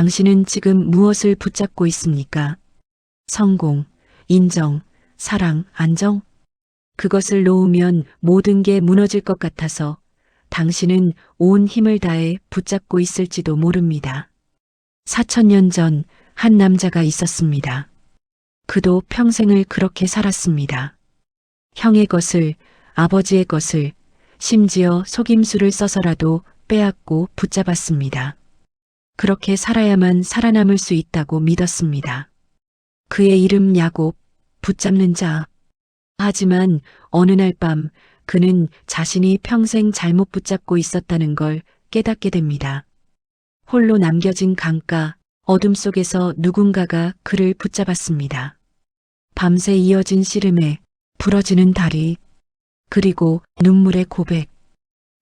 당신은 지금 무엇을 붙잡고 있습니까? 성공, 인정, 사랑, 안정? 그것을 놓으면 모든 게 무너질 것 같아서 당신은 온 힘을 다해 붙잡고 있을지도 모릅니다. 4천년 전 한 남자가 있었습니다. 그도 평생을 그렇게 살았습니다. 형의 것을, 아버지의 것을, 심지어 속임수를 써서라도 빼앗고 붙잡았습니다. 그렇게 살아야만 살아남을 수 있다고 믿었습니다. 그의 이름 야곱, 붙잡는 자. 하지만 어느 날 밤 그는 자신이 평생 잘못 붙잡고 있었다는 걸 깨닫게 됩니다. 홀로 남겨진 강가, 어둠 속에서 누군가가 그를 붙잡았습니다. 밤새 이어진 씨름에 부러지는 다리, 그리고 눈물의 고백.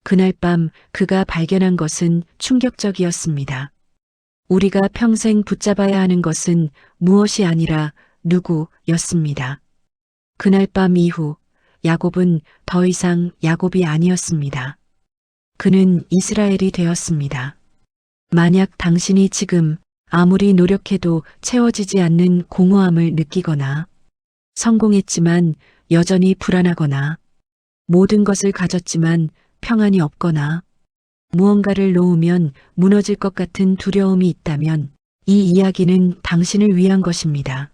그날 밤 그가 발견한 것은 충격적이었습니다. 우리가 평생 붙잡아야 하는 것은 무엇이 아니라 누구였습니다. 그날 밤 이후 야곱은 더 이상 야곱이 아니었습니다. 그는 이스라엘이 되었습니다. 만약 당신이 지금 아무리 노력해도 채워지지 않는 공허함을 느끼거나 성공했지만 여전히 불안하거나 모든 것을 가졌지만 평안이 없거나 무언가를 놓으면 무너질 것 같은 두려움이 있다면 이 이야기는 당신을 위한 것입니다.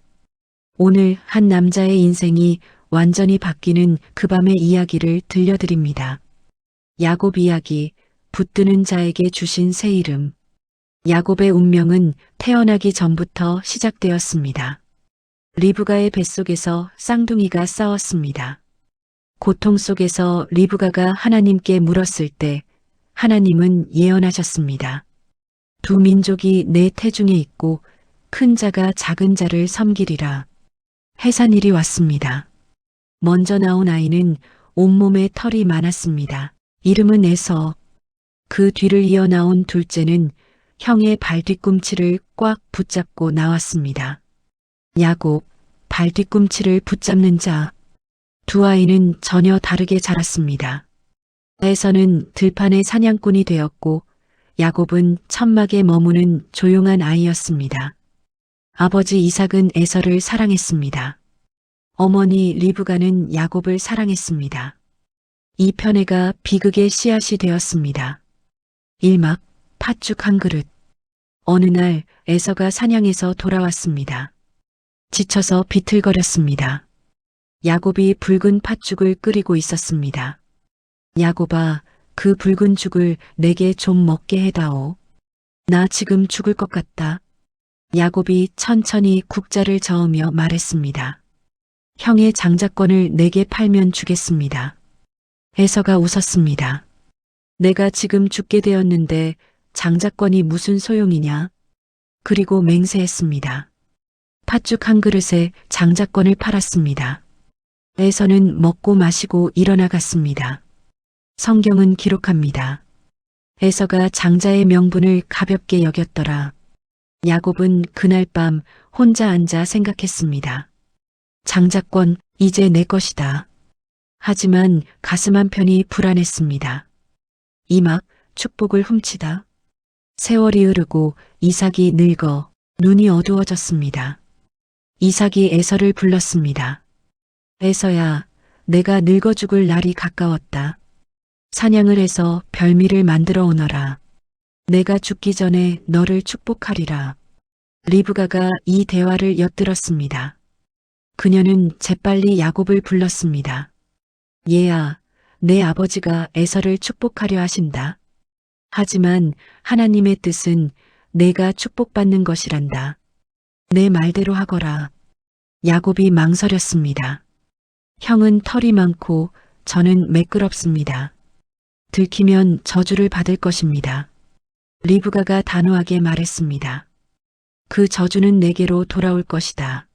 오늘 한 남자의 인생이 완전히 바뀌는 그 밤의 이야기를 들려드립니다. 야곱 이야기, 붙드는 자에게 주신 새 이름. 야곱의 운명은 태어나기 전부터 시작되었습니다. 리브가의 뱃속에서 쌍둥이가 싸웠습니다. 고통 속에서 리브가가 하나님께 물었을 때 하나님은 예언하셨습니다. 두 민족이 내 태중에 있고 큰 자가 작은 자를 섬기리라. 해산일이 왔습니다. 먼저 나온 아이는 온몸에 털이 많았습니다. 이름은 에서. 그 뒤를 이어 나온 둘째는 형의 발뒤꿈치를 꽉 붙잡고 나왔습니다. 야곱, 발뒤꿈치를 붙잡는 자. 두 아이는 전혀 다르게 자랐습니다. 에서는 들판의 사냥꾼이 되었고 야곱은 천막에 머무는 조용한 아이였습니다. 아버지 이삭은 에서를 사랑했습니다. 어머니 리브가는 야곱을 사랑했습니다. 이 편애가 비극의 씨앗이 되었습니다. 일막 팥죽 한 그릇. 어느 날 에서가 사냥에서 돌아왔습니다. 지쳐서 비틀거렸습니다. 야곱이 붉은 팥죽을 끓이고 있었습니다. 야곱아, 그 붉은 죽을 내게 좀 먹게 해다오. 나 지금 죽을 것 같다. 야곱이 천천히 국자를 저으며 말했습니다. 형의 장자권을 내게 팔면 주겠습니다. 에서가 웃었습니다. 내가 지금 죽게 되었는데 장자권이 무슨 소용이냐? 그리고 맹세했습니다. 팥죽 한 그릇에 장자권을 팔았습니다. 에서는 먹고 마시고 일어나 갔습니다. 성경은 기록합니다. 에서가 장자의 명분을 가볍게 여겼더라. 야곱은 그날 밤 혼자 앉아 생각했습니다. 장자권 이제 내 것이다. 하지만 가슴 한편이 불안했습니다. 이 막 축복을 훔치다. 세월이 흐르고 이삭이 늙어 눈이 어두워졌습니다. 이삭이 에서를 불렀습니다. 에서야, 내가 늙어 죽을 날이 가까웠다. 사냥을 해서 별미를 만들어 오너라. 내가 죽기 전에 너를 축복하리라. 리브가가 이 대화를 엿들었습니다. 그녀는 재빨리 야곱을 불렀습니다. 얘야, 내 아버지가 에서를 축복하려 하신다. 하지만 하나님의 뜻은 내가 축복받는 것이란다. 내 말대로 하거라. 야곱이 망설였습니다. 형은 털이 많고 저는 매끄럽습니다. 들키면 저주를 받을 것입니다. 리브가가 단호하게 말했습니다. 그 저주는 내게로 돌아올 것이다.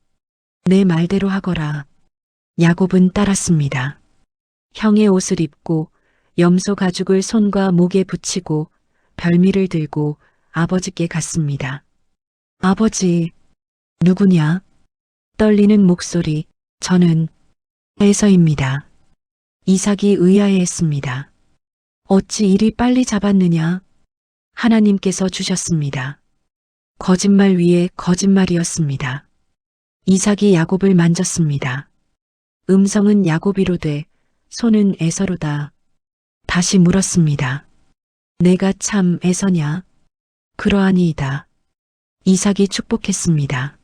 내 말대로 하거라. 야곱은 따랐습니다. 형의 옷을 입고 염소 가죽을 손과 목에 붙이고 별미를 들고 아버지께 갔습니다. 아버지, 누구냐? 떨리는 목소리, 저는 에서입니다. 이삭이 의아해했습니다. 어찌 이리 빨리 잡았느냐? 하나님께서 주셨습니다. 거짓말 위에 거짓말이었습니다. 이삭이 야곱을 만졌습니다. 음성은 야곱이로 돼 손은 에서로다. 다시 물었습니다. 내가 참 에서냐? 그러하니이다. 이삭이 축복했습니다.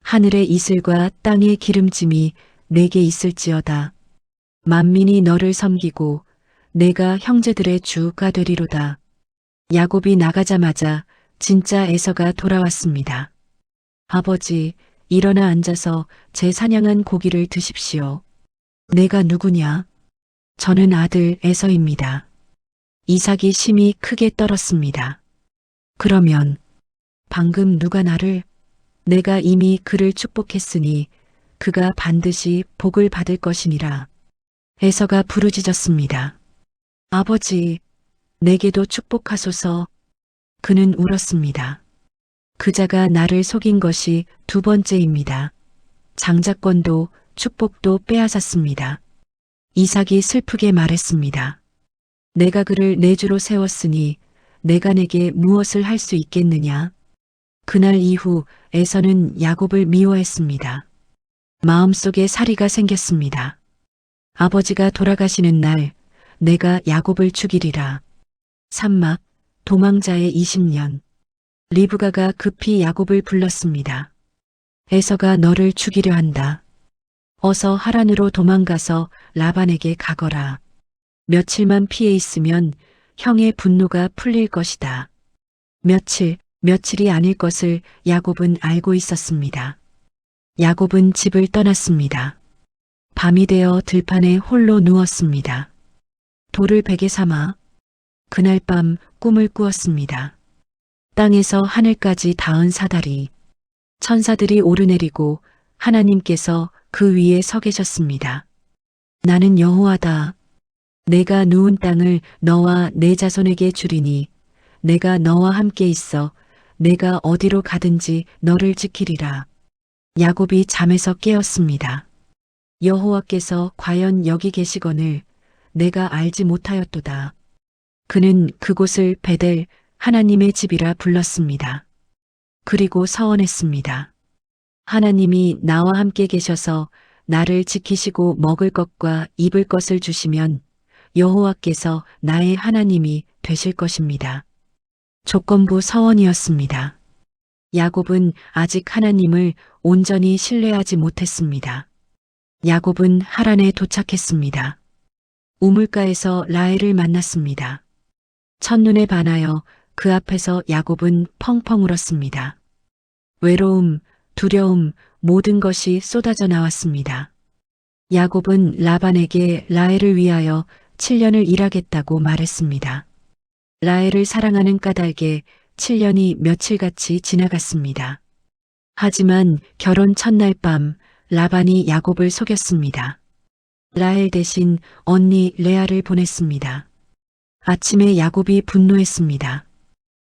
하늘의 이슬과 땅의 기름짐이 내게 있을지어다. 만민이 너를 섬기고 내가 형제들의 주가 되리로다. 야곱이 나가자마자 진짜 에서가 돌아왔습니다. 아버지, 일어나 앉아서 제 사냥한 고기를 드십시오. 내가 누구냐? 저는 아들 에서입니다. 이삭이 심히 크게 떨었습니다. 그러면 방금 누가 나를 내가 이미 그를 축복했으니 그가 반드시 복을 받을 것이니라. 에서가 부르짖었습니다. 아버지, 내게도 축복하소서. 그는 울었습니다. 그자가 나를 속인 것이 두 번째입니다. 장자권도 축복도 빼앗았습니다. 이삭이 슬프게 말했습니다. 내가 그를 내 주로 세웠으니 내가 내게 무엇을 할 수 있겠느냐? 그날 이후 에서는 야곱을 미워했습니다. 마음속에 사리가 생겼습니다. 아버지가 돌아가시는 날 내가 야곱을 죽이리라. 산막 도망자의 20년 리브가가 급히 야곱을 불렀습니다. 에서가 너를 죽이려 한다. 어서 하란으로 도망가서 라반에게 가거라. 며칠만 피해 있으면 형의 분노가 풀릴 것이다. 며칠, 며칠이 아닐 것을 야곱은 알고 있었습니다. 야곱은 집을 떠났습니다. 밤이 되어 들판에 홀로 누웠습니다. 돌을 베개 삼아 그날 밤 꿈을 꾸었습니다. 땅에서 하늘까지 닿은 사다리, 천사들이 오르내리고 하나님께서 그 위에 서 계셨습니다. 나는 여호와다. 내가 누운 땅을 너와 내 자손에게 주리니 내가 너와 함께 있어 내가 어디로 가든지 너를 지키리라. 야곱이 잠에서 깨었습니다. 여호와께서 과연 여기 계시거늘 내가 알지 못하였도다. 그는 그곳을 베델 하나님의 집이라 불렀습니다. 그리고 서원했습니다. 하나님이 나와 함께 계셔서 나를 지키시고 먹을 것과 입을 것을 주시면 여호와께서 나의 하나님이 되실 것입니다. 조건부 서원이었습니다. 야곱은 아직 하나님을 온전히 신뢰하지 못했습니다. 야곱은 하란에 도착했습니다. 우물가에서 라헬을 만났습니다. 첫눈에 반하여 그 앞에서 야곱은 펑펑 울었습니다. 외로움, 두려움, 모든 것이 쏟아져 나왔습니다. 야곱은 라반에게 라헬을 위하여 7년을 일하겠다고 말했습니다. 라헬을 사랑하는 까닭에 7년이 며칠같이 지나갔습니다. 하지만 결혼 첫날 밤 라반이 야곱을 속였습니다. 라헬 대신 언니 레아를 보냈습니다. 아침에 야곱이 분노했습니다.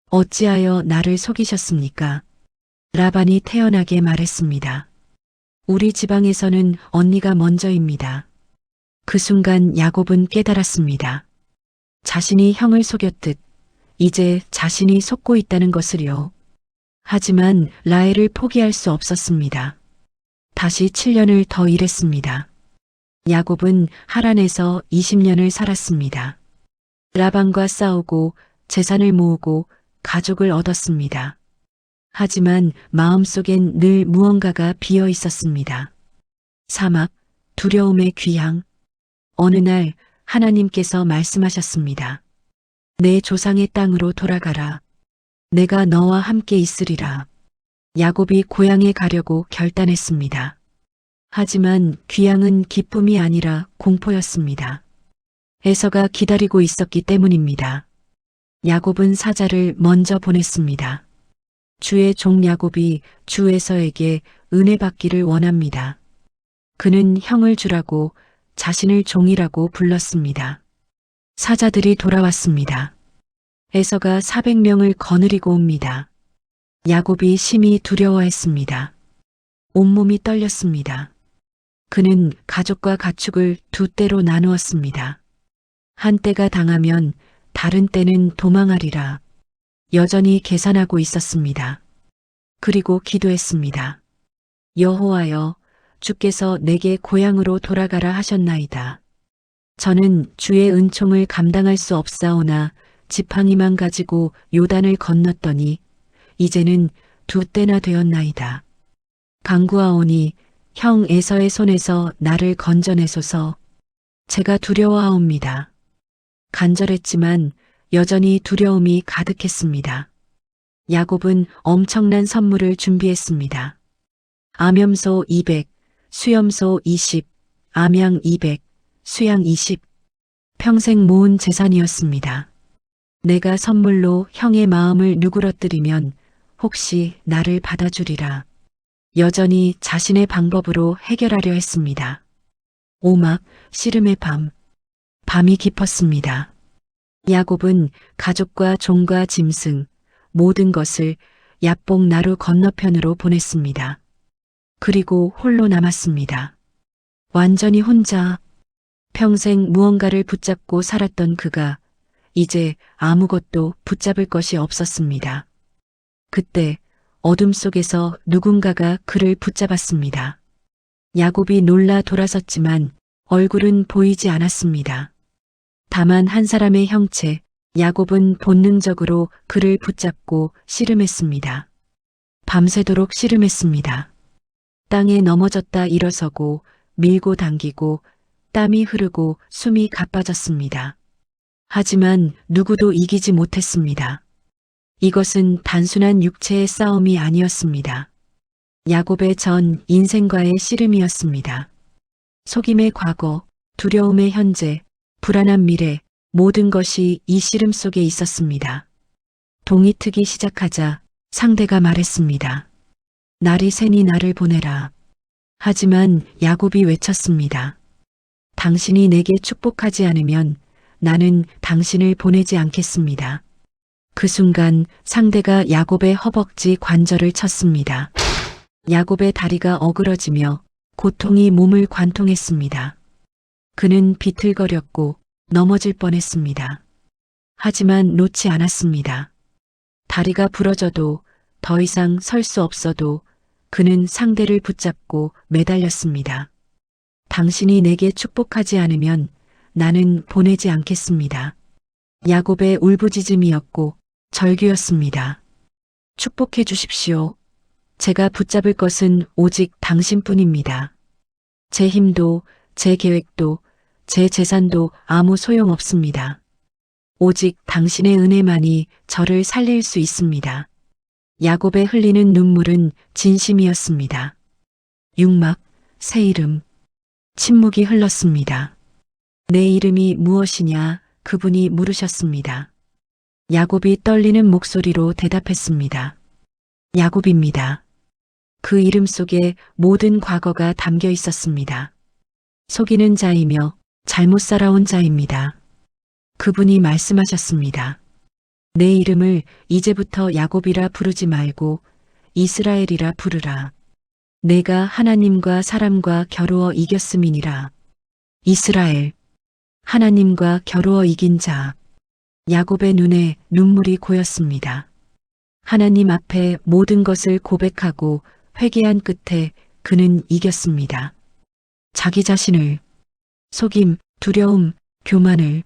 어찌하여 나를 속이셨습니까? 라반이 태연하게 말했습니다. 우리 지방에서는 언니가 먼저입니다. 그 순간 야곱은 깨달았습니다. 자신이 형을 속였듯 이제 자신이 속고 있다는 것을요. 하지만 라헬을 포기할 수 없었습니다. 다시 7년을 더 일했습니다. 야곱은 하란에서 20년을 살았습니다. 라반과 싸우고 재산을 모으고 가족을 얻었습니다. 하지만 마음속엔 늘 무언가가 비어 있었습니다. 사막, 두려움의 귀향. 어느 날 하나님께서 말씀하셨습니다. 내 조상의 땅으로 돌아가라. 내가 너와 함께 있으리라. 야곱이 고향에 가려고 결단했습니다. 하지만 귀향은 기쁨이 아니라 공포였습니다. 에서가 기다리고 있었기 때문입니다. 야곱은 사자를 먼저 보냈습니다. 주의 종 야곱이 주 에서에게 은혜 받기를 원합니다. 그는 형을 주라고 자신을 종이라고 불렀습니다. 사자들이 돌아왔습니다. 에서가 400명을 거느리고 옵니다. 야곱이 심히 두려워했습니다. 온몸이 떨렸습니다. 그는 가족과 가축을 두 때로 나누었습니다. 한 때가 당하면 다른 때는 도망하리라. 여전히 계산하고 있었습니다. 그리고 기도했습니다. 여호와여, 주께서 내게 고향으로 돌아가라 하셨나이다. 저는 주의 은총을 감당할 수 없사오나 지팡이만 가지고 요단을 건넜더니 이제는 두 때나 되었나이다. 강구하오니 형 에서의 손에서 나를 건져내소서 제가 두려워하옵니다. 간절했지만 여전히 두려움이 가득했습니다. 야곱은 엄청난 선물을 준비했습니다. 암염소 200, 수염소 20, 암양 200, 수양 20. 평생 모은 재산이었습니다. 내가 선물로 형의 마음을 누그러뜨리면 혹시 나를 받아주리라. 여전히 자신의 방법으로 해결하려 했습니다. 오막, 씨름의 밤. 밤이 깊었습니다. 야곱은 가족과 종과 짐승, 모든 것을 야복 나루 건너편으로 보냈습니다. 그리고 홀로 남았습니다. 완전히 혼자 평생 무언가를 붙잡고 살았던 그가 이제 아무것도 붙잡을 것이 없었습니다. 그때 어둠 속에서 누군가가 그를 붙잡았습니다. 야곱이 놀라 돌아섰지만 얼굴은 보이지 않았습니다. 다만 한 사람의 형체, 야곱은 본능적으로 그를 붙잡고 씨름했습니다. 밤새도록 씨름했습니다. 땅에 넘어졌다 일어서고 밀고 당기고 땀이 흐르고 숨이 가빠졌습니다. 하지만 누구도 이기지 못했습니다. 이것은 단순한 육체의 싸움이 아니었습니다. 야곱의 전 인생과의 씨름이었습니다. 속임의 과거, 두려움의 현재, 불안한 미래, 모든 것이 이 씨름 속에 있었습니다. 동이 트기 시작하자 상대가 말했습니다. 날이 새니 나를 보내라. 하지만 야곱이 외쳤습니다. 당신이 내게 축복하지 않으면 나는 당신을 보내지 않겠습니다. 그 순간 상대가 야곱의 허벅지 관절을 쳤습니다. 야곱의 다리가 어그러지며 고통이 몸을 관통했습니다. 그는 비틀거렸고 넘어질 뻔했습니다. 하지만 놓지 않았습니다. 다리가 부러져도 더 이상 설 수 없어도 그는 상대를 붙잡고 매달렸습니다. 당신이 내게 축복하지 않으면 나는 보내지 않겠습니다. 야곱의 울부짖음이었고 절규였습니다. 축복해 주십시오. 제가 붙잡을 것은 오직 당신뿐입니다. 제 힘도, 제 계획도, 제 재산도 아무 소용 없습니다. 오직 당신의 은혜만이 저를 살릴 수 있습니다. 야곱의 흘리는 눈물은 진심이었습니다. 육막, 새 이름, 침묵이 흘렀습니다. 내 이름이 무엇이냐 그분이 물으셨습니다. 야곱이 떨리는 목소리로 대답했습니다. 야곱입니다. 그 이름 속에 모든 과거가 담겨 있었습니다. 속이는 자이며 잘못 살아온 자입니다. 그분이 말씀하셨습니다. 내 이름을 이제부터 야곱이라 부르지 말고 이스라엘이라 부르라. 내가 하나님과 사람과 겨루어 이겼음이니라. 이스라엘. 하나님과 겨루어 이긴 자. 야곱의 눈에 눈물이 고였습니다. 하나님 앞에 모든 것을 고백하고 회개한 끝에 그는 이겼습니다. 자기 자신을, 속임, 두려움, 교만을,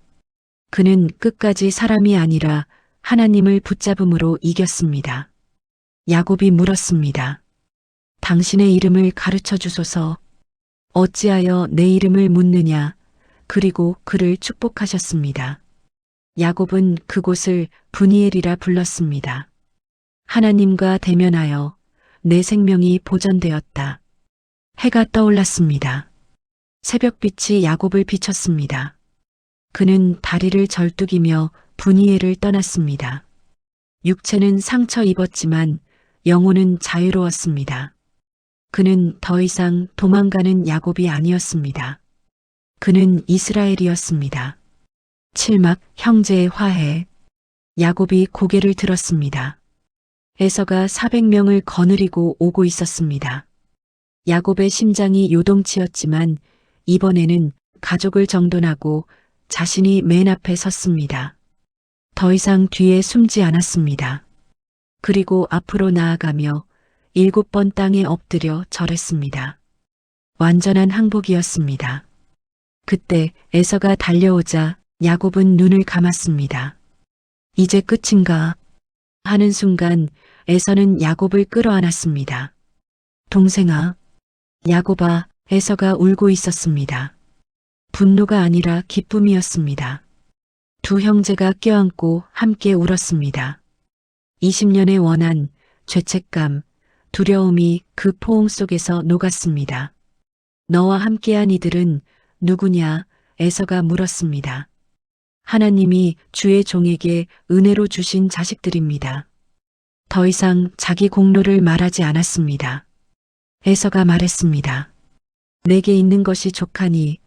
그는 끝까지 사람이 아니라 하나님을 붙잡음으로 이겼습니다. 야곱이 물었습니다. 당신의 이름을 가르쳐 주소서. 어찌하여 내 이름을 묻느냐. 그리고 그를 축복하셨습니다. 야곱은 그곳을 분이엘이라 불렀습니다. 하나님과 대면하여 내 생명이 보전되었다. 해가 떠올랐습니다. 새벽빛이 야곱을 비쳤습니다. 그는 다리를 절뚝이며 분이엘을 떠났습니다. 육체는 상처 입었지만 영혼은 자유로웠습니다. 그는 더 이상 도망가는 야곱이 아니었습니다. 그는 이스라엘이었습니다. 칠막 형제의 화해. 야곱이 고개를 들었습니다. 에서가 400명을 거느리고 오고 있었습니다. 야곱의 심장이 요동치었지만 이번에는 가족을 정돈하고 자신이 맨 앞에 섰습니다. 더 이상 뒤에 숨지 않았습니다. 그리고 앞으로 나아가며 일곱 번 땅에 엎드려 절했습니다. 완전한 항복이었습니다. 그때 에서가 달려오자 야곱은 눈을 감았습니다. 이제 끝인가 하는 순간 에서는 야곱을 끌어안았습니다. 동생아, 야곱아, 에서가 울고 있었습니다. 분노가 아니라 기쁨이었습니다. 두 형제가 껴안고 함께 울었습니다. 20년의 원한, 죄책감, 두려움이 그 포옹 속에서 녹았습니다. 너와 함께한 이들은 누구냐? 에서가 물었습니다. 하나님이 주의 종에게 은혜로 주신 자식들입니다. 더 이상 자기 공로를 말하지 않았습니다. 에서가 말했습니다. 내게 있는 것이 족하니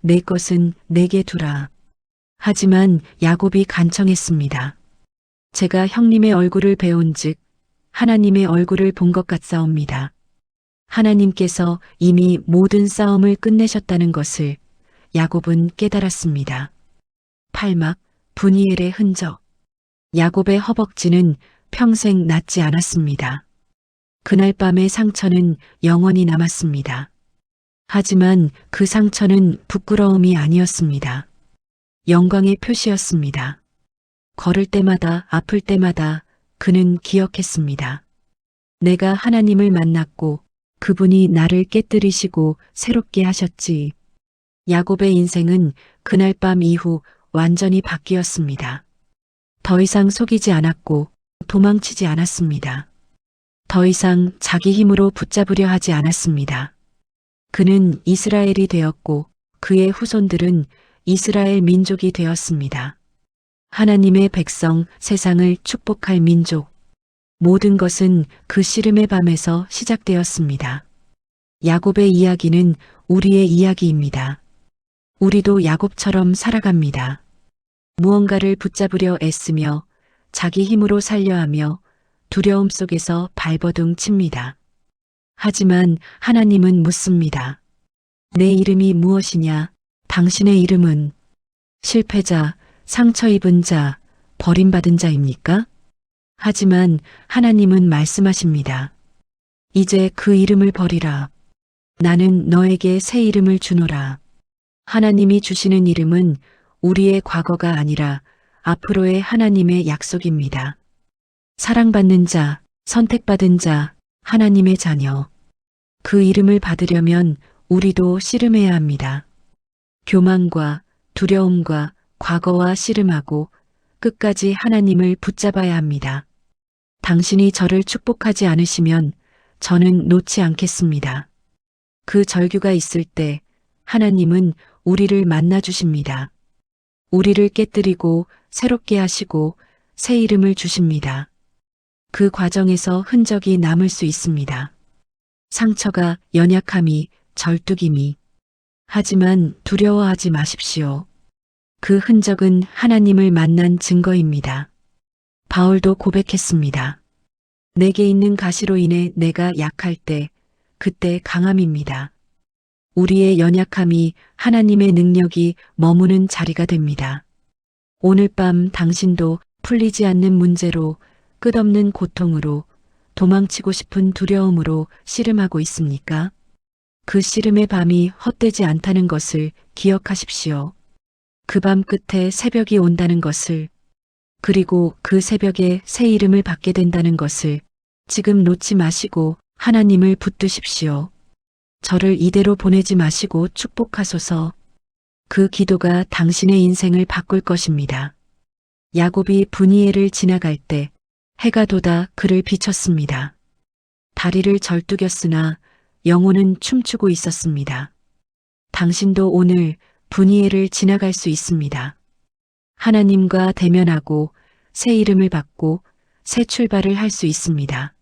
내 것은 내게 두라. 하지만 야곱이 간청했습니다. 제가 형님의 얼굴을 배운 즉 하나님의 얼굴을 본 것 같사옵니다. 하나님께서 이미 모든 싸움을 끝내셨다는 것을 야곱은 깨달았습니다. 팔막, 분이엘의 흔적. 야곱의 허벅지는 평생 낫지 않았습니다. 그날 밤의 상처는 영원히 남았습니다. 하지만 그 상처는 부끄러움이 아니었습니다. 영광의 표시였습니다. 걸을 때마다 아플 때마다 그는 기억했습니다. 내가 하나님을 만났고 그분이 나를 깨뜨리시고 새롭게 하셨지. 야곱의 인생은 그날 밤 이후 완전히 바뀌었습니다. 더 이상 속이지 않았고 도망치지 않았습니다. 더 이상 자기 힘으로 붙잡으려 하지 않았습니다. 그는 이스라엘이 되었고 그의 후손들은 이스라엘 민족이 되었습니다. 하나님의 백성, 세상을 축복할 민족. 모든 것은 그 씨름의 밤에서 시작되었습니다. 야곱의 이야기는 우리의 이야기입니다. 우리도 야곱처럼 살아갑니다. 무언가를 붙잡으려 애쓰며 자기 힘으로 살려 하며 두려움 속에서 발버둥 칩니다. 하지만 하나님은 묻습니다. 내 이름이 무엇이냐? 당신의 이름은 실패자, 상처 입은 자, 버림받은 자입니까? 하지만 하나님은 말씀하십니다. 이제 그 이름을 버리라. 나는 너에게 새 이름을 주노라. 하나님이 주시는 이름은 우리의 과거가 아니라 앞으로의 하나님의 약속입니다. 사랑받는 자, 선택받은 자, 하나님의 자녀. 그 이름을 받으려면 우리도 씨름해야 합니다. 교만과 두려움과 과거와 씨름하고 끝까지 하나님을 붙잡아야 합니다. 당신이 저를 축복하지 않으시면 저는 놓지 않겠습니다. 그 절규가 있을 때 하나님은 우리를 만나 주십니다. 우리를 깨뜨리고 새롭게 하시고 새 이름을 주십니다. 그 과정에서 흔적이 남을 수 있습니다. 상처가 연약함이 절뚝임이 하지만 두려워하지 마십시오. 그 흔적은 하나님을 만난 증거입니다. 바울도 고백했습니다. 내게 있는 가시로 인해 내가 약할 때 그때 강함입니다. 우리의 연약함이 하나님의 능력이 머무는 자리가 됩니다. 오늘 밤 당신도 풀리지 않는 문제로 끝없는 고통으로 도망치고 싶은 두려움으로 씨름하고 있습니까? 그 씨름의 밤이 헛되지 않다는 것을 기억하십시오. 그 밤 끝에 새벽이 온다는 것을 그리고 그 새벽에 새 이름을 받게 된다는 것을 지금 놓지 마시고 하나님을 붙드십시오. 저를 이대로 보내지 마시고 축복하소서. 그 기도가 당신의 인생을 바꿀 것입니다. 야곱이 분이엘을 지나갈 때 해가 돋아 그를 비췄습니다. 다리를 절뚝였으나 영혼은 춤추고 있었습니다. 당신도 오늘 분이엘을 지나갈 수 있습니다. 하나님과 대면하고 새 이름을 받고 새 출발을 할 수 있습니다.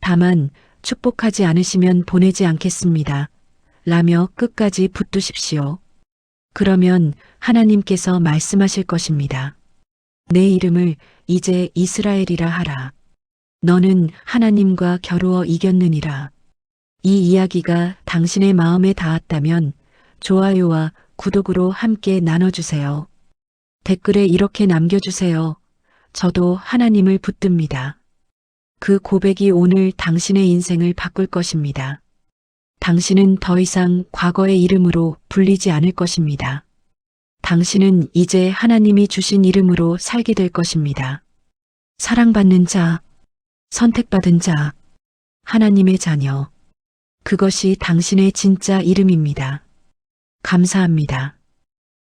다만 축복하지 않으시면 보내지 않겠습니다. 라며 끝까지 붙드십시오. 그러면 하나님께서 말씀하실 것입니다. 내 이름을 이제 이스라엘이라 하라. 너는 하나님과 겨루어 이겼느니라. 이 이야기가 당신의 마음에 닿았다면 좋아요와 구독으로 함께 나눠주세요. 댓글에 이렇게 남겨주세요. 저도 하나님을 붙듭니다. 그 고백이 오늘 당신의 인생을 바꿀 것입니다. 당신은 더 이상 과거의 이름으로 불리지 않을 것입니다. 당신은 이제 하나님이 주신 이름으로 살게 될 것입니다. 사랑받는 자, 선택받은 자, 하나님의 자녀. 그것이 당신의 진짜 이름입니다. 감사합니다.